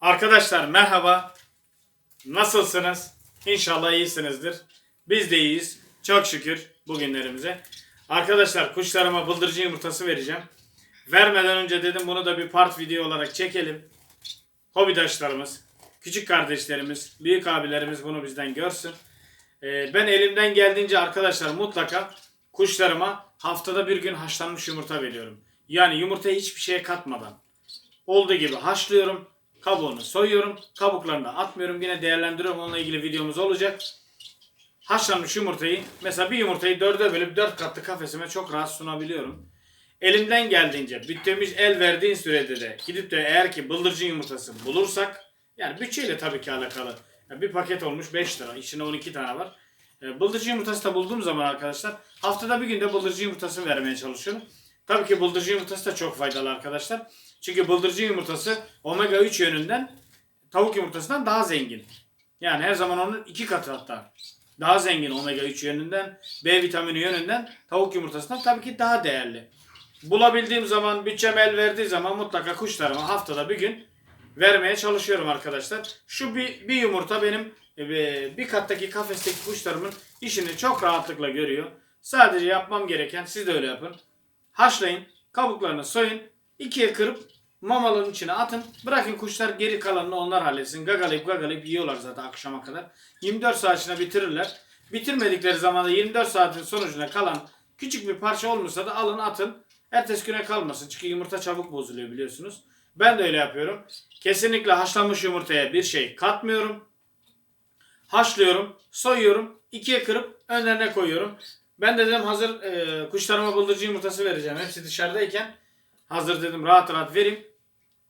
Arkadaşlar merhaba. Nasılsınız? İnşallah iyisinizdir. Biz de iyiyiz. Çok şükür bugünlerimize. Arkadaşlar kuşlarıma bıldırcın yumurtası vereceğim. Vermeden önce dedim bunu da bir part video olarak çekelim. Hobidaşlarımız, küçük kardeşlerimiz, büyük abilerimiz bunu bizden görsün. Ee, ben elimden geldiğince arkadaşlar mutlaka kuşlarıma haftada bir gün haşlanmış yumurta veriyorum. Yani yumurtayı hiçbir şeye katmadan olduğu gibi haşlıyorum. Kabuğunu soyuyorum. Kabuklarını atmıyorum. Yine değerlendiriyorum. Onunla ilgili videomuz olacak. Haşlanmış yumurtayı mesela bir yumurtayı dörde bölüp dört katlı kafesime çok rahat sunabiliyorum. Elimden geldiğince bütçemiz el verdiğin sürede de gidip de eğer ki bıldırcın yumurtası bulursak yani bütçeyle tabii ki alakalı. Yani bir paket olmuş 5 lira. İçinde 12 tane var. E, Bıldırcın yumurtası da bulduğum zaman arkadaşlar haftada bir günde bıldırcın yumurtası vermeye çalışıyorum. Tabii ki bıldırcın yumurtası da çok faydalı arkadaşlar. Çünkü bıldırcın yumurtası omega 3 yönünden tavuk yumurtasından daha zengin. Yani her zaman onun iki katı hatta. Daha zengin omega 3 yönünden, B vitamini yönünden tavuk yumurtasından tabii ki daha değerli. Bulabildiğim zaman, bütçem el verdiği zaman mutlaka kuşlarıma haftada bir gün vermeye çalışıyorum arkadaşlar. Şu bir, bir yumurta benim e, bir kattaki kafesteki kuşlarımın işini çok rahatlıkla görüyor. Sadece yapmam gereken siz de öyle yapın. Haşlayın, kabuklarını soyun, ikiye kırıp mamalın içine atın. Bırakın kuşlar geri kalanını onlar halletsin. Gagalayıp gagalayıp yiyorlar zaten akşama kadar. 24 saat içinde bitirirler. Bitirmedikleri zamanda 24 saatin sonucunda kalan küçük bir parça olmuşsa da alın atın. Ertesi güne kalmasın. Çünkü yumurta çabuk bozuluyor biliyorsunuz. Ben de öyle yapıyorum. Kesinlikle haşlanmış yumurtaya bir şey katmıyorum. Haşlıyorum, soyuyorum, ikiye kırıp önlerine koyuyorum. Ben de dedim hazır e, kuşlarıma bıldırcın yumurtası vereceğim. Hepsi dışarıdayken hazır dedim rahat rahat vereyim.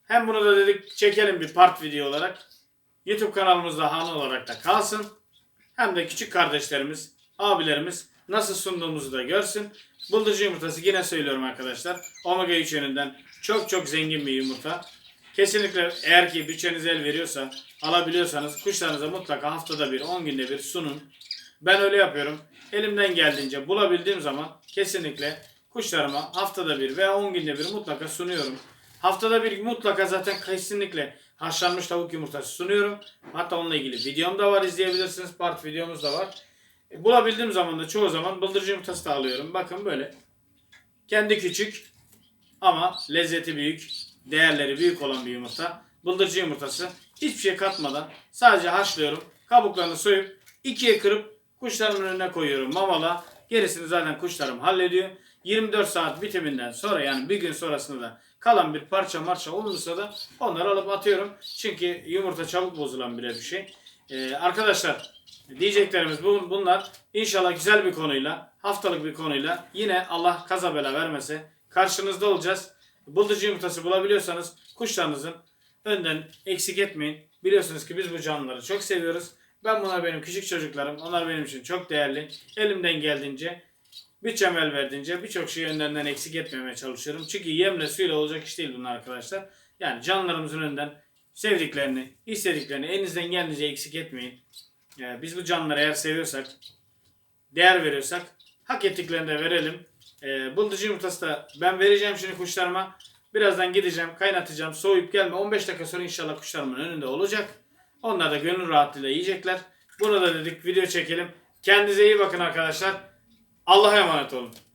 Hem bunu da dedik çekelim bir part video olarak. YouTube kanalımızda Han olarak da kalsın. Hem de küçük kardeşlerimiz, abilerimiz nasıl sunduğumuzu da görsün. Bıldırcın yumurtası yine söylüyorum arkadaşlar. Omega 3 yönünden çok çok zengin bir yumurta. Kesinlikle eğer ki bütçeniz el veriyorsa, alabiliyorsanız kuşlarınıza mutlaka haftada bir, 10 günde bir sunun. Ben öyle yapıyorum. Elimden geldiğince bulabildiğim zaman kesinlikle kuşlarıma haftada bir veya 10 günde bir mutlaka sunuyorum. Haftada bir mutlaka zaten kesinlikle haşlanmış tavuk yumurtası sunuyorum. Hatta onunla ilgili videom da var izleyebilirsiniz. Part videomuz da var. E, Bulabildiğim zaman da çoğu zaman bıldırcın yumurtası da alıyorum. Bakın böyle. Kendi küçük ama lezzeti büyük, değerleri büyük olan bir yumurta. Bıldırcın yumurtası. Hiçbir şey katmadan sadece haşlıyorum. Kabuklarını soyup ikiye kırıp kuşlarımın önüne koyuyorum mamala. Gerisini zaten kuşlarım hallediyor. 24 saat bitiminden sonra yani bir gün sonrasında da kalan bir parça marça olursa da onları alıp atıyorum. Çünkü yumurta çabuk bozulan bile bir şey. Ee, arkadaşlar diyeceklerimiz bu, bunlar. İnşallah güzel bir konuyla, haftalık bir konuyla yine Allah kaza bela vermese karşınızda olacağız. Bıldırcın yumurtası bulabiliyorsanız kuşlarınızın önden eksik etmeyin. Biliyorsunuz ki biz bu canlıları çok seviyoruz. Ben bunlar benim küçük çocuklarım. Onlar benim için çok değerli. Elimden geldiğince bütçem el verdiğince birçok şeyi önlerinden eksik etmemeye çalışıyorum. Çünkü yemle suyla olacak iş değil bunlar arkadaşlar. Yani canlılarımızın önünden sevdiklerini, istediklerini elinizden geldiğince eksik etmeyin. Yani biz bu canlıları eğer seviyorsak, değer veriyorsak hak ettiklerini de verelim. Ee, bıldırcın yumurtası da ben vereceğim şimdi kuşlarıma. Birazdan gideceğim, kaynatacağım, soğuyup gelme. 15 dakika sonra inşallah kuşlarımın önünde olacak. Onlar da gönül rahatlığıyla yiyecekler. Burada dedik video çekelim. Kendinize iyi bakın arkadaşlar. Allah'a emanet olun.